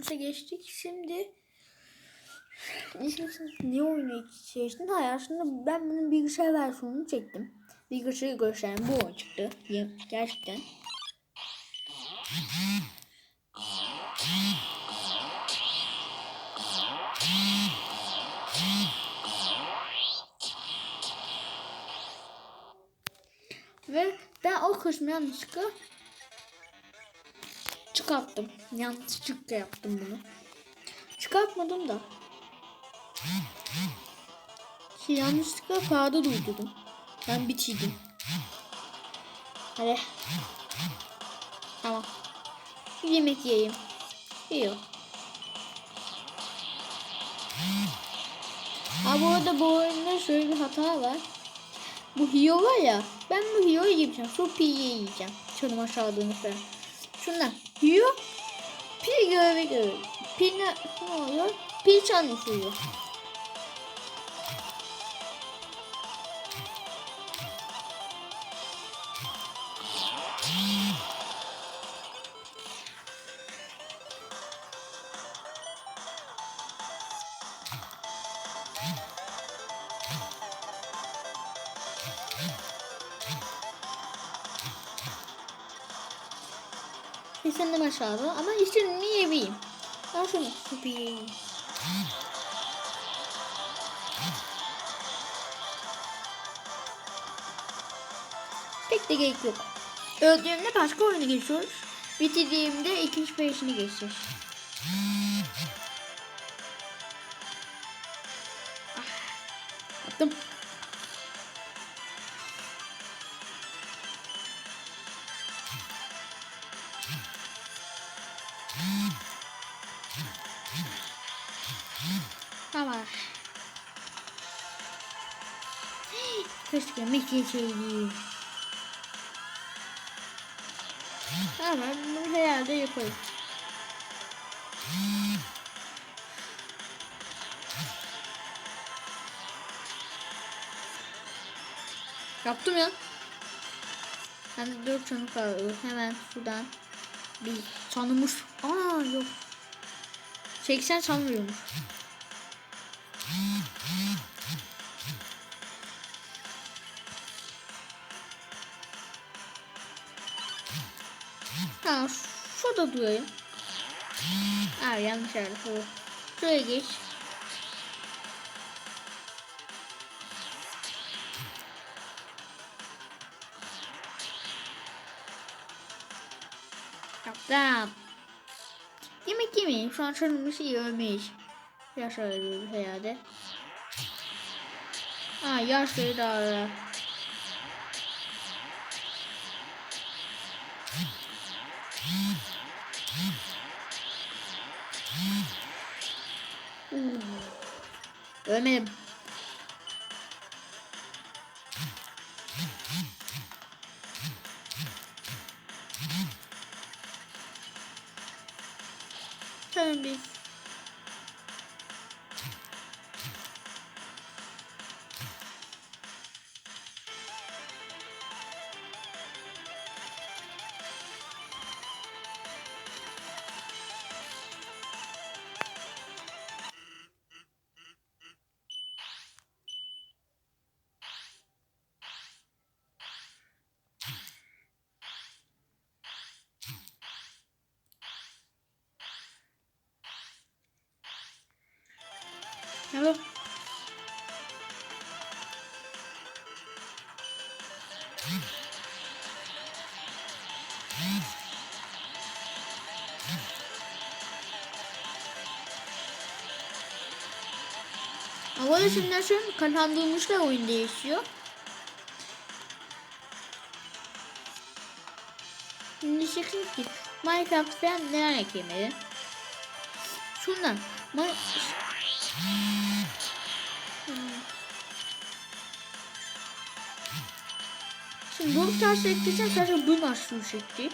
İşte geçtik. Şimdi ne oyunu? Hayır aslında ben bunun bilgisayar versiyonunu çektim. Bilgisayarı gösteren bu oyun çıktı. Gerçekten. Ve ben o kısmı yanlışlıkla çıkarttım. Yanlışlıkla yaptım bunu. Çıkartmadım da. Şey, yanlışlıkla kağıda duydum. Ben bitirdim. Hadi. Tamam. Bir yemek yiyeyim. Yiyor. Ha bu arada bu oyunda şöyle bir hata var. Bu Hio var ya. Ben bu Hio'yu yiyeceğim. Sonra Pi'yi yiyeceğim. Canım aşağıdığını falan. Şundan. Hio. Pi görevi görevi. Pi ne, ne oluyor? Pi çalışıyor. Kesinlikle aşağıda ama istediğimi yiyebileyim. Ben şunu yiyeyim. Pek de gerek yok. Öldüğümde başka oyuna geçiyoruz. Bitirdiğimde ikinci peşini geçeceğiz. Yemek yeseydim. Tamam bunu herhalde yaparım. Yaptım ya. Hem dört canı kaldı. Hemen sudan bir tanımış. Aa yok. 80 sanmıyormuş. Şurada durayım. Aa yanlış yerde. Şuraya geç. Yaptım. Yemek yemeyin. Şu an çarpılmış iyi ölmeyiz. Yaş arıyoruz herhalde. Aa yaşları da arar. Ölmedim. Tamam biz. Tamam. Hava resimler şu an kazandığımızda oyun değişiyor. Diyeceksiniz ki Minecraft falan neler eklemeli? Şundan. Ma- Şimdi bu tarz ekleyeceğim sadece bu maçlı çekti.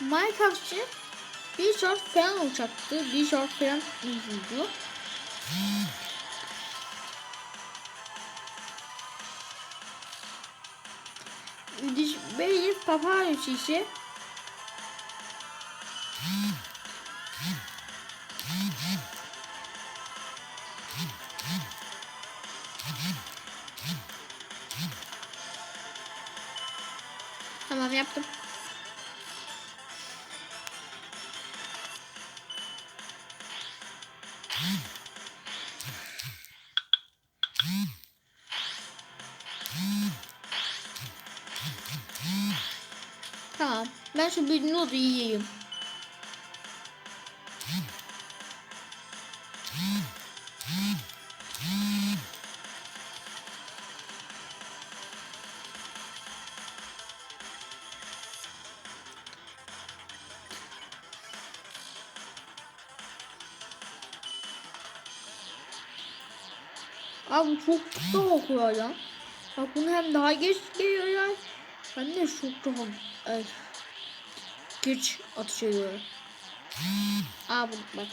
Minecraft için bir short falan olacaktı. Bir short falan izliyordu. Böyle papağan uçuşu. Yaptım. Tamam. Ben şu bir nodu yiyeyim. Abi çok da okuyor ya. Bak bunu hem daha geç geliyorlar. Hem de çok daha ay, geç atış ediyor. Abi bak.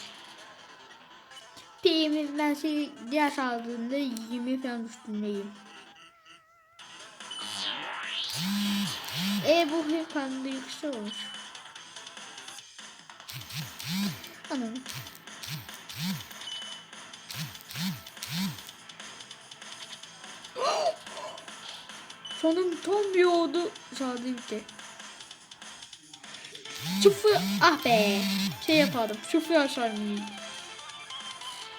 P'min ben şey diğer saldığında 20 falan üstündeyim. E bu hep kanında yüksek olmuş. Anladım. Sonum tam bir oldu. Sağdı bitti. Sıfır. Ah be. Şey yapardım. Sıfır aşağı mıyım?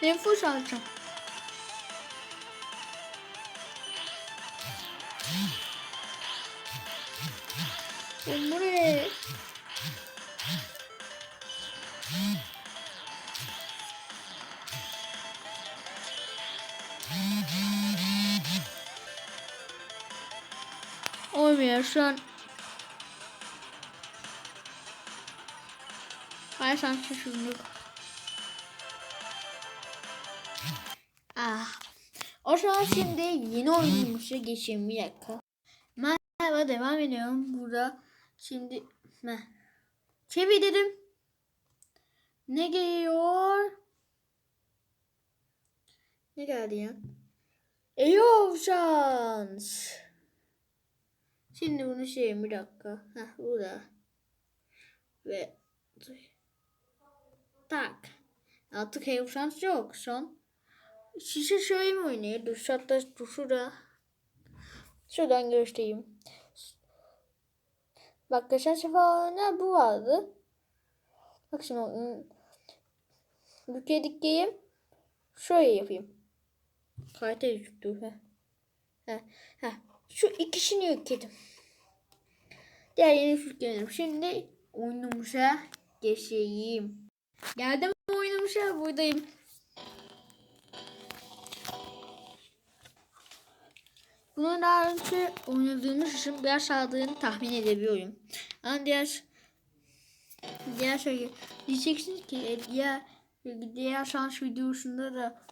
Nefes alacağım. Olmuyor şu an. Hayır sanki şunu. Ah. O zaman şimdi yeni oyunumuza geçeyim bir dakika. Merhaba devam ediyorum burada. Şimdi ne? Çevir dedim. Ne geliyor? Ne geldi ya? Ey şans. Şimdi bunu şey bir dakika. Heh burada. Ve tak. Artık şans yok son. Şişe şöyle mi oynuyor? Dur hatta dur şurada. Şuradan göstereyim. Bak geçen sefer bu vardı. Bak şimdi hmm, bükedik diyeyim. Şöyle yapayım. Kayıta yüktü. Heh. Heh. Heh. Şu ikisini yükledim. Diğerini yükledim. Şimdi oyunumuza geçeyim. Geldim oyunumuza buradayım. Bunu daha önce oynadığımız için biraz sağladığını tahmin edebiliyorum. Ama diğer diğer şey diyeceksiniz ki e, diğer diğer şans videosunda da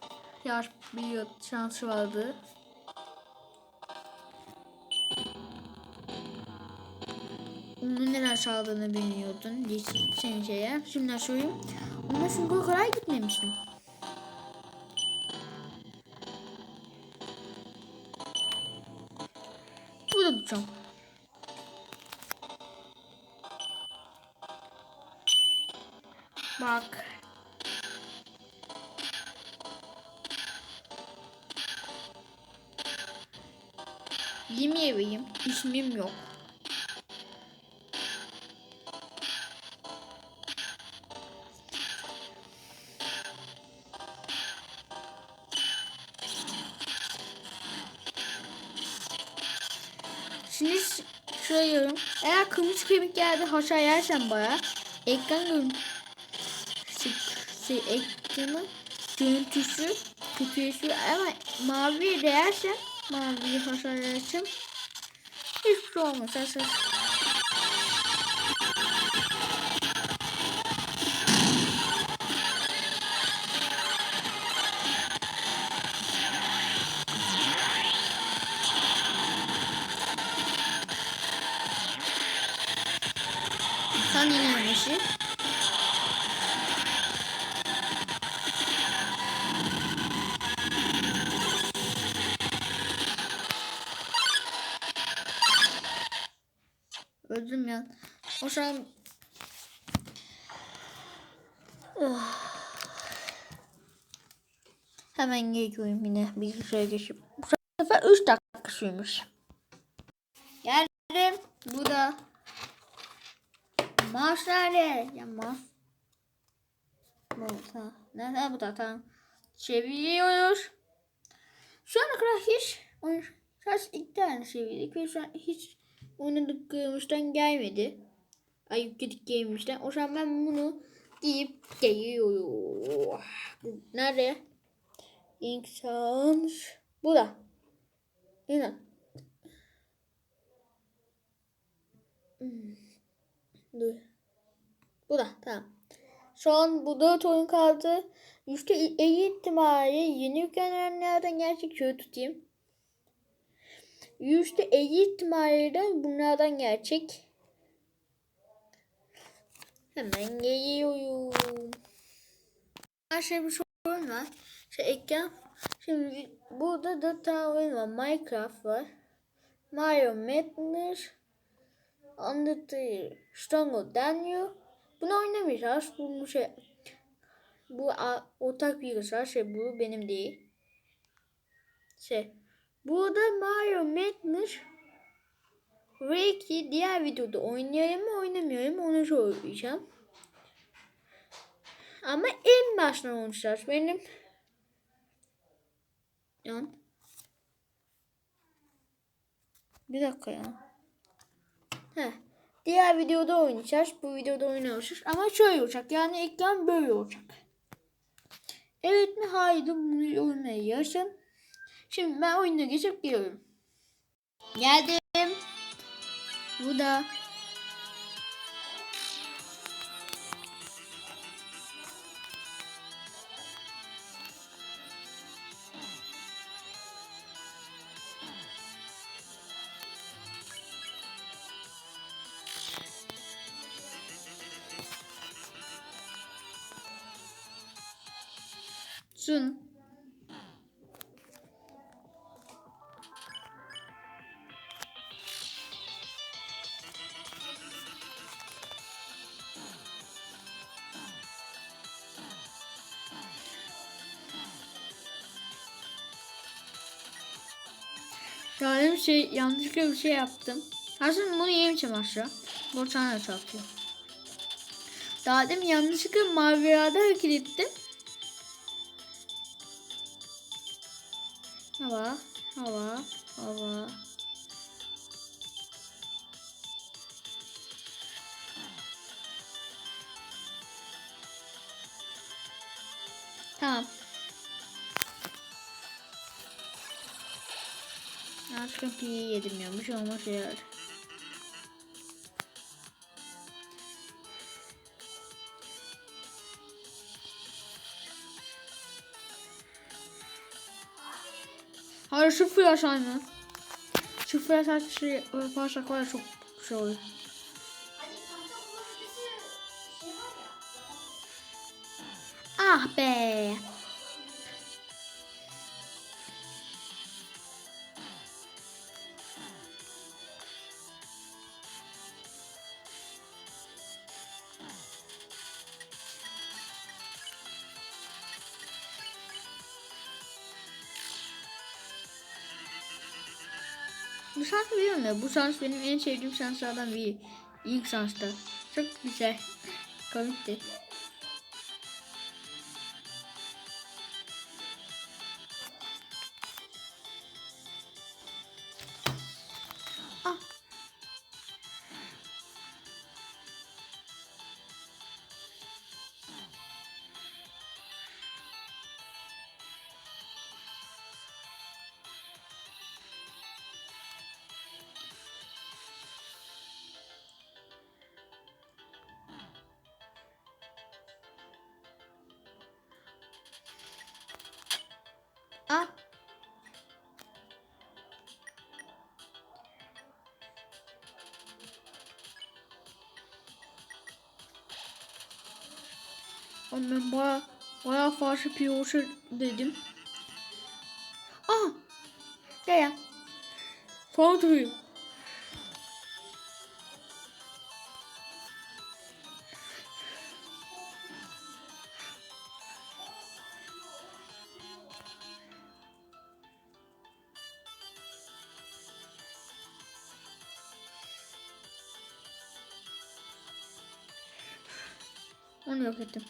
yaş bir şansı vardı. Neler sağladığını bilmiyordun diyeceksin şeye. Şimdi söyleyeyim. Ona çünkü o kadar gitmemiştim. Burada duracağım. Bak. Yemeğim. İsmim yok. Şöyle diyorum. Eğer kırmızı kemik yerde haşa yersen baya ekran görüntüsü şey, ekranın görüntüsü kötüleşiyor ama mavi de yersen mavi haşa yersen hiçbir şey olmaz. Haşa. Aynen. O şu an Ah. Hemen geliyorum yine bilgisayara geçip. Bu sefer 3 dakika sürmüş. Geldim. Bu da. Maaş nerede? Ya maaş. Bu da. Nerede bu da? Tamam. Çeviriyoruz. Şu ana kadar hiç sadece iki tane çevirdik ve şu an hiç oynadıklarımızdan gelmedi. Ay yükledik gelmişten. O zaman ben bunu giyip geliyorum. Nerede? İnsan. Bu da. Yine. Hmm. Dur. Bu da tamam. Şu an bu dört oyun kaldı. Yüzde elli ihtimali yeni yüklenenlerden gerçek şöyle tutayım. Yüzde elli ihtimali de bunlardan gerçek. Hemen geliyorum. Her şey bir sorun var. Şey ekran. Şimdi burada da oyun var. Minecraft var. Mario Madness. Undertale. Stronghold deniyor. Bunu oynamayacağız. Bu şey bu ortak bilgisayar şey bu benim değil. Şey burada Mario Madness Belki diğer videoda oynayayım mı oynamıyorum onu söyleyeceğim. Ama en baştan oynayacağız. Benim yan bir dakika ya. Heh. Diğer videoda oynayacağız. Bu videoda oynayacağız. Ama şöyle olacak. Yani ekran böyle olacak. Evet mi? Haydi bunu oynayı yaşın. Şimdi ben oyuna geçip geliyorum. Geldim. Bu da. Sun. Bir şey yanlışlıkla bir şey yaptım. Aslında bunu yemişim aşağı. Bu tane çarpıyor. Daha demin yanlışlıkla mavi yağda hareket ettim. Hava, hava, hava. Tamam. Artık kapıyı yedim ya. Bir şey olmaz ya. Hayır şu flash aynı. Şu flash açışı yaparsak var çok şey olur. Ah be. Şans biliyorum ya. Bu şans benim en sevdiğim şanslardan biri. İlk şansta. Çok güzel. Komikti. Ama ben baya baya fazla piyoşa dedim. Aa! Gel ya. Sana. Onu yok ettim.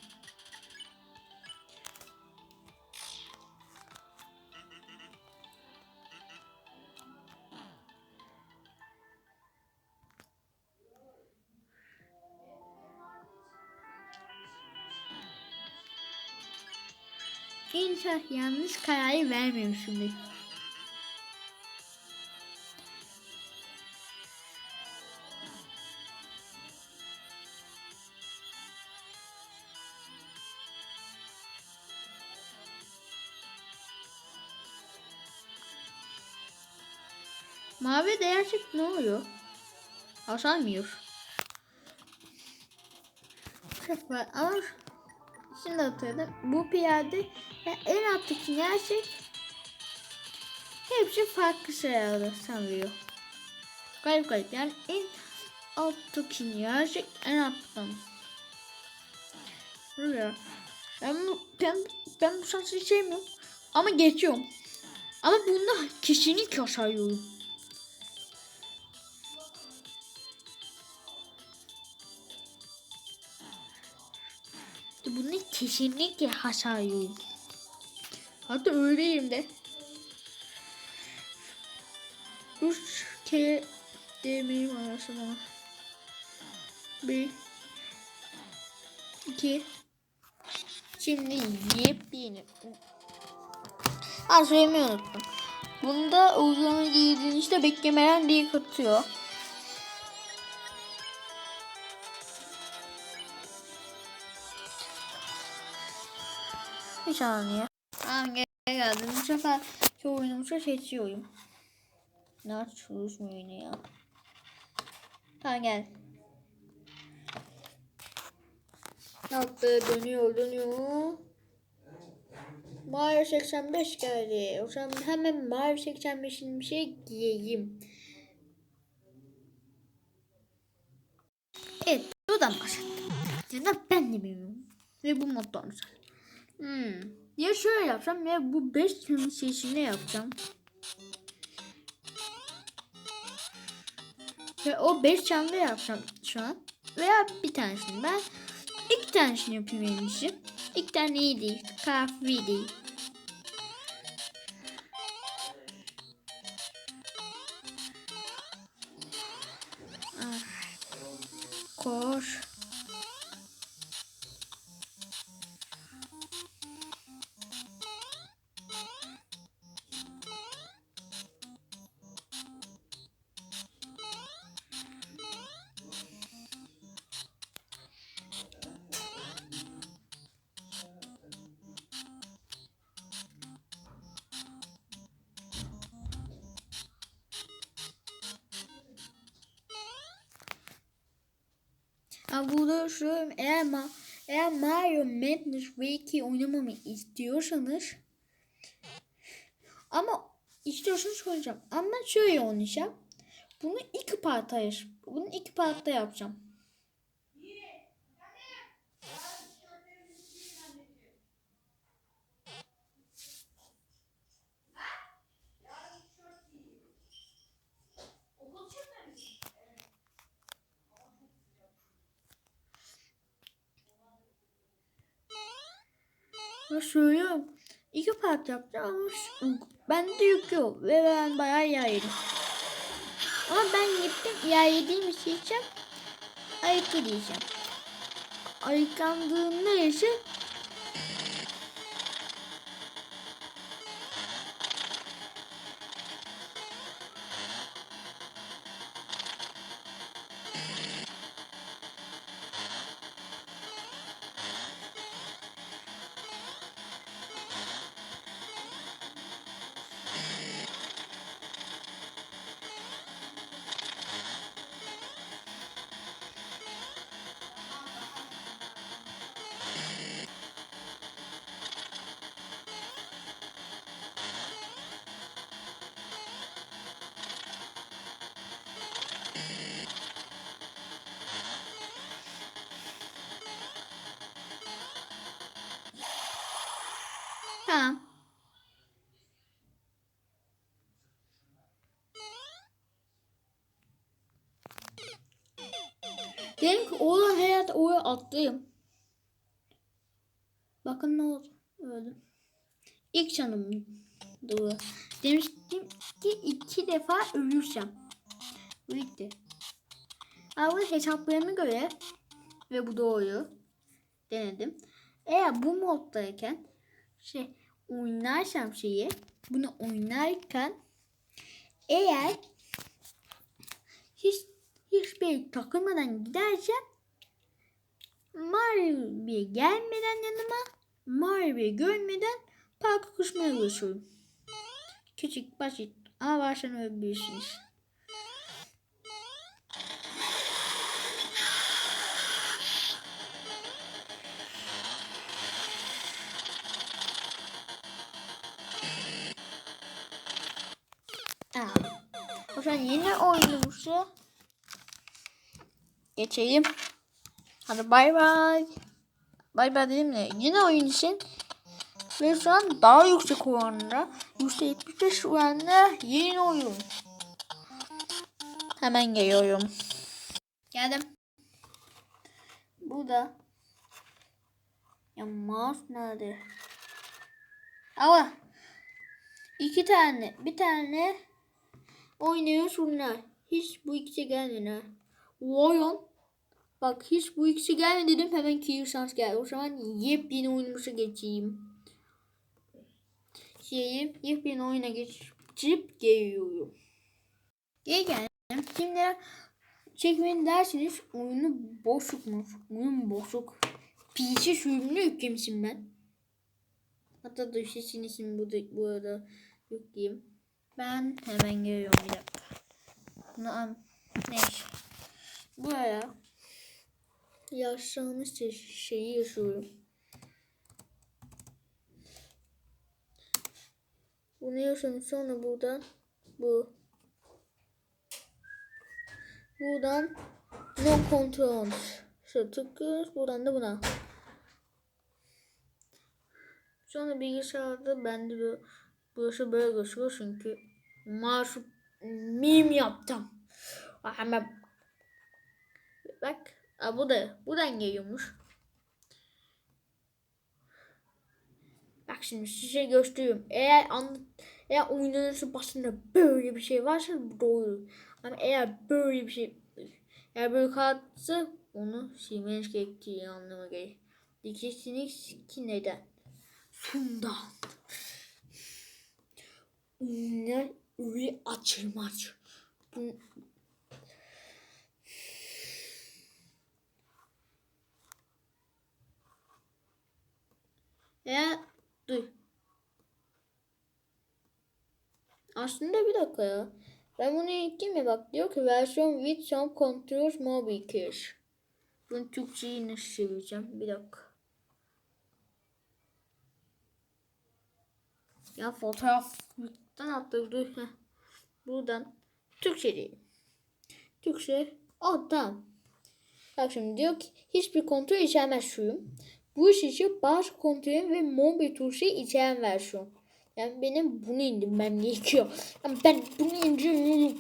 İnşallah yanlış kararı vermemişimdir. Mavi değercik ne oluyor? Var ama şimdi hatırladım. Bu piyade ya en alttaki gerçek hepsi farklı şeyler sanıyor. Garip garip yani en alttaki gerçek en alttan. Buraya. Ben ben, ben bu şansı sevmiyorum. Ama geçiyorum. Ama bunda kesinlikle hasar yiyorum. Bunu kesinlikle hasar yiyorum. Hatta öyleyim de. Üç kere demeyim arasında. Bir. iki. Şimdi yepyeni. Ha söylemeyi unuttum. Bunda uygulama girdiğinizde beklemeden diye katıyor. Bir saniye. Geldim. Bu sefer şu oyunumuzu seçiyorum. Ne çalışmıyor ya. Tamam gel. Yaptı dönüyor dönüyor. Mario 85 geldi. O zaman hemen Mario 85'in bir şey giyeyim. Evet, buradan başladım. Ya da ben de bilmiyorum. Ve bu moddan güzel. Hmm. Ya şöyle yapacağım ya bu 5 tane seçimde yapacağım. Ve o 5 çanda yapacağım şu an. Veya bir tanesini ben iki tanesini yapayım en iyisi. İlk tane iyi değil. Kahve değil. Burada şu eğer ma eğer Mario Madness V2 oynamamı istiyorsanız ama istiyorsanız oynayacağım. Ama şöyle oynayacağım. Bunu iki parta yaş- bunu iki partta yapacağım. Ya şöyle iki part yapacağım ama şu- bende yük yok ve ben bayağı yer. Ama ben gittim yer yediğim için ayıklı diyeceğim. Ayıklandığında ise Diyelim ki oğlan hayat oraya atlayayım. Bakın ne oldu. Öldüm. İlk canım doğru. Demiştim ki iki defa ölürsem. Bu gitti. Ama hesaplarıma göre ve bu doğru denedim. Eğer bu moddayken şey oynarsam şeyi bunu oynarken eğer hiç hiçbir takılmadan gidersem Mario'ya gelmeden yanıma Mario'yu görmeden parka koşmaya çalışıyorum. Küçük basit ama baştan ölebilirsiniz. Aa, o zaman yeni oyunumuzu geçelim. Hadi bay bay. Bay bay dedim de yeni oyun için ve şu an daha yüksek oranda %75 oranda yeni oyun. Hemen geliyorum. Geldim. Bu da ya mouse nerede? Ama iki tane bir tane oynuyor şunlar. Hiç bu ikisi gelmedi. Oyun. Bak hiç bu ikisi gelmedi dedim hemen Kill şans geldi. O zaman yepyeni oyunumuza geçeyim. Şeyi yepyeni oyuna geçip geliyorum. Geri geldim. Şimdi çekmeyin dersiniz oyunu boşlukmuş. Oyun boşluk. PC sürümünü yüklemişim ben. Hatta sesini şimdi burada, bu arada yükleyeyim. Ben hemen geliyorum bir dakika. Bunu. Neyse. Buraya yaşlanmış şey- şeyi yaşıyorum. Bunu yaşadım. Sonra buradan bu. Buradan no control tıklıyoruz. Buradan da buna. Sonra bilgisayarda bende bu burası böyle gözüküyor çünkü masum mim yaptım. Hemen bak Aa, bu da buradan geliyormuş Bak şimdi size gösteriyorum. Eğer an eğer oynanışı başında böyle bir şey varsa bu doğru. Ama eğer böyle bir şey eğer böyle kalırsa onu silmeniz gerektiği anlamına gelir. Diyeceksiniz ki neden? Sundan. Ne öyle açılmaz. Bu, eğer Dur. Aslında bir dakika ya. Ben bunu yükleyeyim mi? Bak diyor ki versiyon with some controls mobile cache. Bunu Türkçeyi nasıl çevireceğim? Bir dakika. Ya fotoğraftan attırdı. Heh. Buradan Türkçe diyeyim. Türkçe. Oh tamam. Bak şimdi diyor ki hiçbir kontrol içermez suyum. Bu iş için bazı kontrol ve mobil tuşu içeren versiyon. Yani benim bunu indirmem gerekiyor. Yani ben bunu indiriyorum.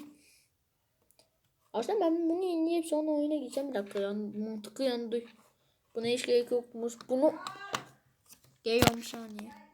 Aslında ben bunu indirip sonra oyuna gideceğim. Bir dakika ya mantıklı yandı. Buna hiç gerek yokmuş. Bunu geliyorum saniye.